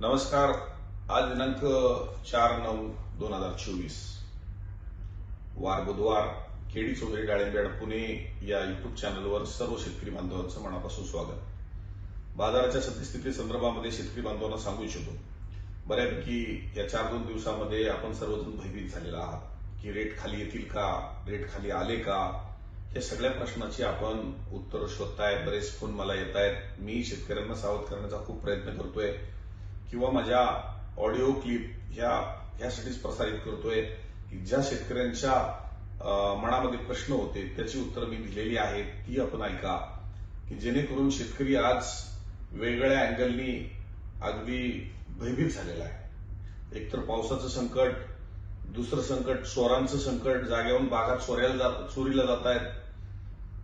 नमस्कार. आज दिनांक चार नऊ दोन हजार चोवीस. वार बुधवार केडी चौधरी डाळिंबेड पुणे या युट्यूब चॅनलवर सर्व शेतकरी बांधवांचं मनापासून स्वागत. बाजाराच्या सद्यस्थिती संदर्भामध्ये शेतकरी बांधवांना सांगू इच्छितो. बऱ्यापैकी या चार दोन दिवसामध्ये आपण सर्वजण भयभीत झालेला आहात. की रेट खाली येतील का? रेट खाली आले का? या सगळ्या प्रश्नाची आपण उत्तर शोधताय. बरेच फोन मला येत आहेत मी शेतकऱ्यांना सावध करण्याचा खूप प्रयत्न करतोय. किंवा माझ्या ऑडिओ क्लिप ह्या ह्यासाठीच प्रसारित करतोय की ज्या शेतकऱ्यांच्या मनामध्ये प्रश्न होते त्याची उत्तरं मी दिलेली आहेत ती आपण ऐका. की जेणेकरून शेतकरी आज वेगळ्या अँगलनी अगदी भयभीत झालेला आहे. एकतर पावसाचं संकट दुसरं संकट चोरांचं संकट जागेवरून बागात चोऱ्याला जात चोरीला जात आहेत.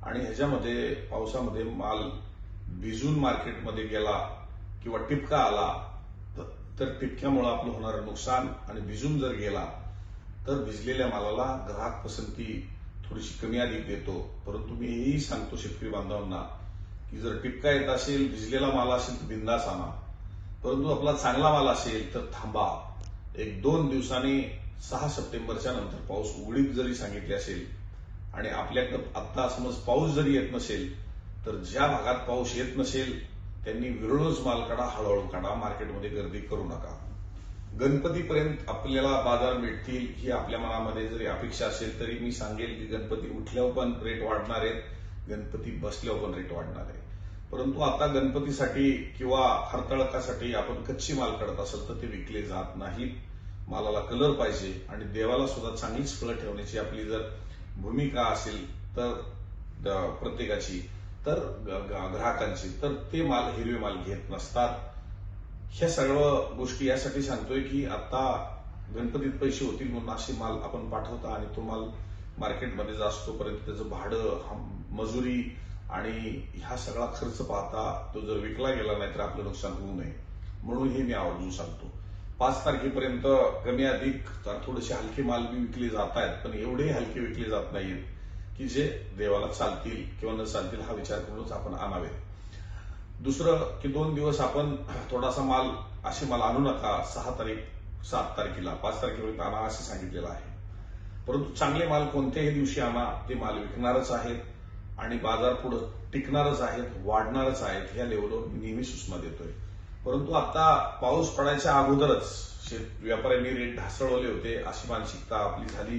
आणि ह्याच्यामध्ये पावसामध्ये माल भिजून मार्केटमध्ये गेला किंवा टिपका आला तर तितक्यामुळे आपलं होणारं नुकसान आणि भिजून जर गेला तर भिजलेल्या मालाला ग्राहक पसंती थोडीशी कमी अधिक देतो. परंतु मी हेही सांगतो शेतकरी बांधवांना की जर टिपका येत असेल भिजलेला माल असेल तर बिंदास आणा. परंतु आपला चांगला माल असेल तर थांबा. एक दोन दिवसांनी सहा सप्टेंबरच्या नंतर पाऊस उघडीत जरी सांगितली असेल आणि आपल्याकडं आत्ता समज पाऊस जरी येत नसेल तर ज्या भागात पाऊस येत नसेल त्यांनी विरळच माल काढा हळूहळू काढा मार्केटमध्ये गर्दी करू नका. गणपतीपर्यंत आपल्याला बाजार मिळतील ही आपल्या मनामध्ये जरी अपेक्षा असेल तरी मी सांगेल की गणपती उठल्यावर पण रेट वाढणार आहेत गणपती बसल्यावर पण रेट वाढणार आहे परंतु आता गणपतीसाठी किंवा हरताळकासाठी आपण कच्ची माल काढत असेल तर ते विकले जात नाहीत. मालाला कलर पाहिजे आणि देवाला सुद्धा चांगलीच फळं ठेवण्याची आपली जर भूमिका असेल तर प्रत्येकाची तर ग्राहकांची. तर ते माल हिरवे माल घेत नसतात. ह्या सर्व गोष्टी यासाठी सांगतोय की आता गणपतीत पैसे होतील म्हणून असे माल आपण पाठवता आणि तो माल मार्केटमध्ये जास्त तोपर्यंत त्याचं भाडं मजुरी आणि ह्या सगळा खर्च पाहता तो जर विकला गेला नाही तर आपलं नुकसान होऊ नये. म्हणून हे मी आवर्जून सांगतो. पाच तारखेपर्यंत कमी अधिक तर थोडेसे हलके माल बी विकले जात आहेत पण एवढे हलके विकले जात नाहीत की जे देवाला चालतील किंवा न चालतील हा विचार करूनच आपण आणावे. दुसरं की दोन दिवस आपण थोडासा माल असे माल आणू नका सहा तारीख सात तारखेला पाच तारखेपर्यंत आणा असं सांगितलेलं आहे. परंतु चांगले माल कोणत्याही दिवशी आणा ते माल विकणारच आहेत आणि बाजार पुढं टिकणारच आहेत वाढणारच आहेत ह्या लेवलवर मी नेहमी सूचना देतोय. परंतु आता पाऊस पडायच्या अगोदरच शेत व्यापाऱ्यांनी रेट ढासळवले होते अशी मानसिकता आपली झाली.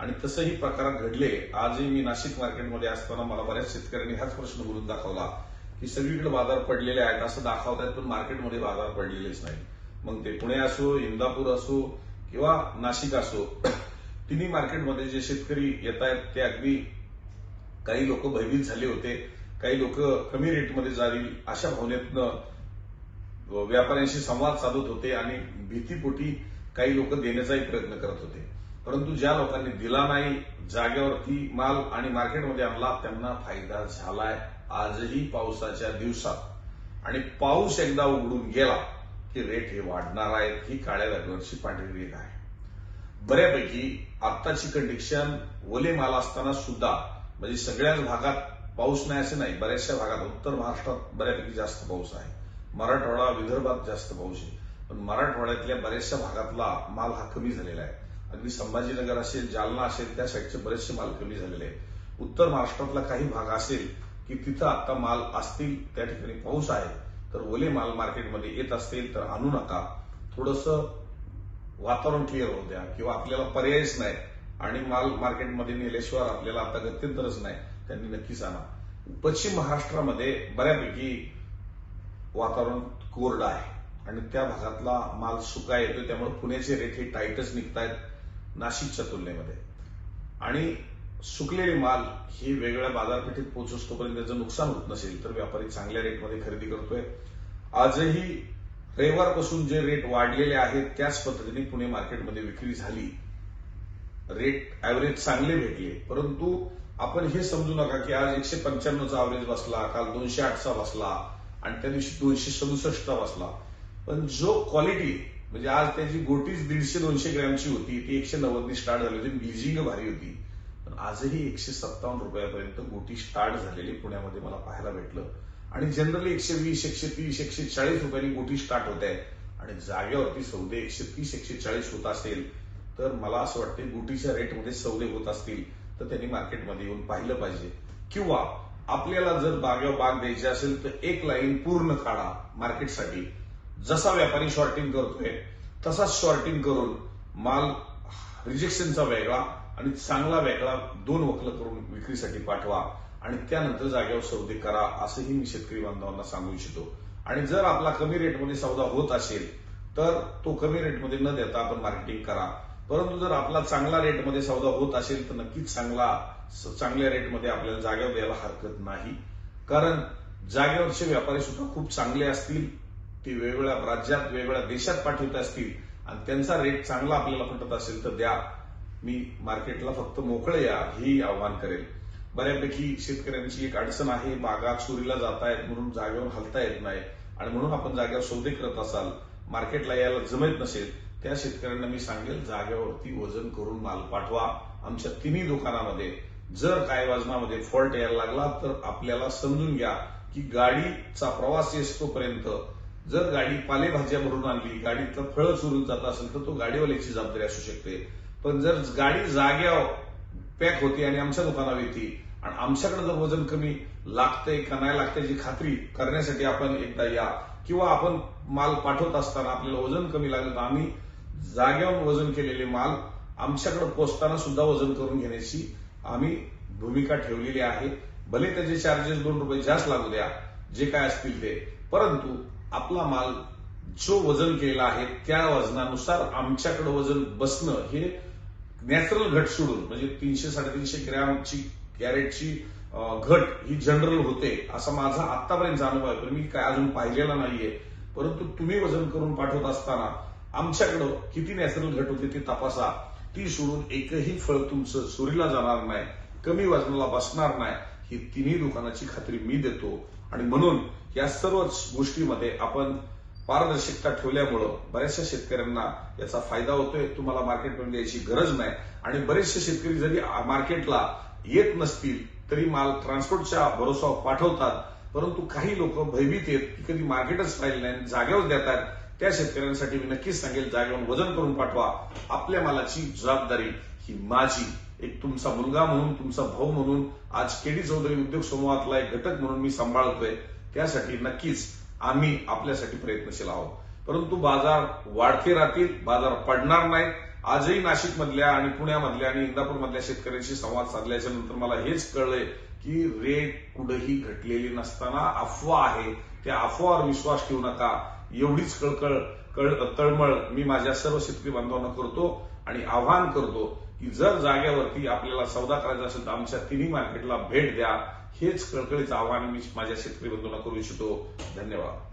आणि तसंही प्रकार घडले. आजही मी नाशिक मार्केटमध्ये असताना मला बऱ्याच शेतकऱ्यांनी हाच प्रश्न बोलून दाखवला की सगळीकडे बाजार पडलेले आहेत असं दाखवतायत पण मार्केटमध्ये बाजार पडलेलेच नाही. मग ते पुणे असो इंदापूर असो किंवा नाशिक असो तिन्ही मार्केटमध्ये जे शेतकरी येत आहेत ते अगदी काही लोक भयभीत झाले होते काही लोक कमी रेटमध्ये जाईल अशा भावनेतनं व्यापाऱ्यांशी संवाद साधत होते आणि भीतीपोटी काही लोक देण्याचाही प्रयत्न करत होते. परंतु ज्या लोकांनी दिला नाही जागेवरती माल आणि मार्केटमध्ये आणला त्यांना फायदा झालाय आजही पावसाच्या दिवसात. आणि पाऊस एकदा उघडून गेला की रेट हे वाढणार आहेत ही काळ्या रंगावरची पांढरी रेख आहे. बऱ्यापैकी आत्ताची कंडिशन ओले माल असताना सुद्धा म्हणजे सगळ्याच भागात पाऊस नाही असे नाही बऱ्याचशा भागात उत्तर महाराष्ट्रात बऱ्यापैकी जास्त पाऊस आहे. मराठवाडा विदर्भात जास्त पाऊस आहे. पण मराठवाड्यातल्या बऱ्याचशा भागातला माल हा कमी झालेला आहे. अगदी संभाजीनगर असेल जालना असेल त्या साईडचे बरेचसे माल कमी झालेले आहेत. उत्तर महाराष्ट्रातला काही भाग असेल की तिथं आता माल असतील त्या ठिकाणी पाऊस आहे तर ओले माल मार्केटमध्ये येत असतील तर आणू नका. थोडंसं वातावरण क्लिअर होऊ द्या किंवा आपल्याला पर्यायच नाही आणि माल मार्केटमध्ये नेल्याशिवाय आपल्याला आता गत्यंतरच नाही त्यांनी नक्कीच आणा पश्चिम महाराष्ट्रामध्ये बऱ्यापैकी वातावरण कोरडं आहे आणि त्या भागातला माल सुका येतोय त्यामुळे पुण्याचे रेट हे टाईटच निघतायत. नाशिकच्या तुलनेमध्ये. आणि सुकलेले माल हे वेगळ्या बाजारपेठेत पोहोचतोपर्यंत त्याचं नुकसान होत नसेल तर व्यापारी चांगल्या रेटमध्ये खरेदी करतोय. आजही रविवारपासून जे रेट वाढलेले आहेत त्याच पद्धतीने पुणे मार्केटमध्ये विक्री झाली. रेट ऍव्हरेज चांगले भेटले परंतु आपण हे समजू नका की आज एकशे पंच्याण्णवचा ऍव्हरेज बसला काल दोनशे आठचा बसला आणि त्या दिवशी दोनशे सदुसष्टचा बसला. पण जो क्वालिटी म्हणजे आज त्याची गोटीच दीडशे दोनशे ग्रॅमची होती ती एकशे नव्वदनी स्टार्ट झाली होती बीजिंग भारी होती. पण आजही एकशे सत्तावन्न रुपयापर्यंत गोटी स्टार्ट झालेली पुण्यामध्ये मला पाहायला भेटलं. आणि जनरली एकशे वीस एकशे तीस एकशे चाळीस रुपयांनी गोटी स्टार्ट होत आहे. आणि जागेवरती सौदे एकशे तीस एकशे चाळीस होत असेल तर मला असं वाटतं गोटीच्या रेटमध्ये सौदे होत असतील तर त्यांनी मार्केटमध्ये येऊन पाहिलं पाहिजे. किंवा आपल्याला जर बागेवर बाग द्यायची असेल तर एक लाईन पूर्ण काढा मार्केटसाठी जसा व्यापारी शॉर्टिंग करतोय तसाच शॉर्टिंग करून माल रिजेक्शनचा वेगळा आणि चांगला वेगळा दोन वकल करून विक्रीसाठी पाठवा आणि त्यानंतर जागेवर सौदे करा असंही मी शेतकरी बांधवांना सांगू इच्छितो. आणि जर आपला कमी रेटमध्ये सौदा होत असेल तर तो कमी रेटमध्ये न देता आपण मार्केटिंग करा. परंतु जर आपला चांगला रेटमध्ये सौदा होत असेल तर नक्कीच चांगला चांगल्या रेटमध्ये आपल्याला जागेवर द्यायला हरकत नाही. कारण जागेवरचे व्यापारी सुद्धा खूप चांगले असतील ते वेगवेगळ्या राज्यात वेगवेगळ्या देशात पाठवत असतील आणि त्यांचा रेट चांगला आपल्याला पटत असेल तर द्या. मी मार्केटला फक्त मोकळे या हेही आव्हान करेल. बऱ्यापैकी शेतकऱ्यांची एक अडचण आहे बागा चोरीला जात आहेत म्हणून जागेवर हलता येत नाही. आणि म्हणून आपण जागेवर सौदे करत असाल मार्केटला यायला जमत नसेल त्या शेतकऱ्यांना मी सांगेल जागेवरती वजन करून माल पाठवा. आमच्या तिन्ही दुकानामध्ये जर काय वजनामध्ये फॉल्ट यायला लागला तर आपल्याला समजून घ्या की गाडीचा प्रवास येतोपर्यंत जर गाडी पालेभाज्या भरून आणली गाडीतलं फळं चोरून जात असेल तर तो गाडीवाल्याची जबाबदारी असू शकते. पण जर गाडी जाग्यावर पॅक होती आणि आमच्या दुकानावर येते आणि आमच्याकडे जर वजन कमी लागतंय का नाही लागतंय याची खात्री करण्यासाठी आपण एकदा या. किंवा आपण माल पाठवत असताना आपल्याला वजन कमी लागलं तर आम्ही जाग्यावर वजन केलेले माल आमच्याकडे पोचताना सुद्धा वजन करून घेण्याची आम्ही भूमिका ठेवलेली आहे. भले त्याचे चार्जेस दोन रुपये जास्त लागू द्या जे काय असतील ते. परंतु आपला माल जो वजन केलेला आहे त्या वजनानुसार आमच्याकडे वजन बसणं हे नॅचरल घट सोडून म्हणजे तीनशे साडेतीनशे ग्रॅमची कॅरेटची घट ही जनरल होते असा माझा आतापर्यंतचा अनुभव आहे. पण मी काय अजून पाहिलेला नाहीये. परंतु तुम्ही वजन करून पाठवत असताना आमच्याकडं किती नॅचरल घट होते ते तपासा. ती सोडून एकही फळ तुमचं चोरीला जाणार नाही कमी वजनाला बसणार नाही ही तिन्ही दुकानाची खात्री मी देतो. आणि म्हणून या सर्वच गोष्टीमध्ये आपण पारदर्शकता ठेवल्यामुळं बऱ्याचशा शेतकऱ्यांना याचा फायदा होतोय. तुम्हाला मार्केटमध्ये यायची गरज नाही. आणि बरेचसे शेतकरी जरी मार्केटला येत नसतील तरी माल ट्रान्सपोर्टच्या भरोसा पाठवतात. परंतु काही लोक भयभीत आहेत की कधी मार्केटच राहिले नाही जागेवर देतात. त्या शेतकऱ्यांसाठी मी नक्कीच सांगेल जागेवर वजन करून पाठवा. आपल्या मालाची जबाबदारी ही माझी. एक तुमचा मुलगा म्हणून तुमचा भाऊ म्हणून आज केडी चौधरी उद्योग समूहातला एक घटक म्हणून मी सांभाळतोय. त्यासाठी नक्कीच आम्ही आपल्यासाठी प्रयत्नशील आहोत. परंतु बाजार वाढते राहतील बाजार पडणार नाहीत आजही नाशिक मधल्या आणि पुण्यामधल्या आणि इंदापूर मधल्या शेतकऱ्यांशी संवाद साधल्याच्या नंतर मला हेच कळलंय की रेट कुठेही घटलेली नसताना अफवा आहे. त्या अफवावर विश्वास ठेवू नका. एवढीच कळकळ कळ तळमळ मी माझ्या सर्व शेतकरी बांधवांना करतो आणि आवाहन करतो की जर जागेवरती आपल्याला सौदा करायचा असेल तर आमच्या तिन्ही मार्केटला भेट द्या. हेच कळकळीचं आव्हान मी माझ्या शेतकरी बंधूंना करू इच्छितो. धन्यवाद.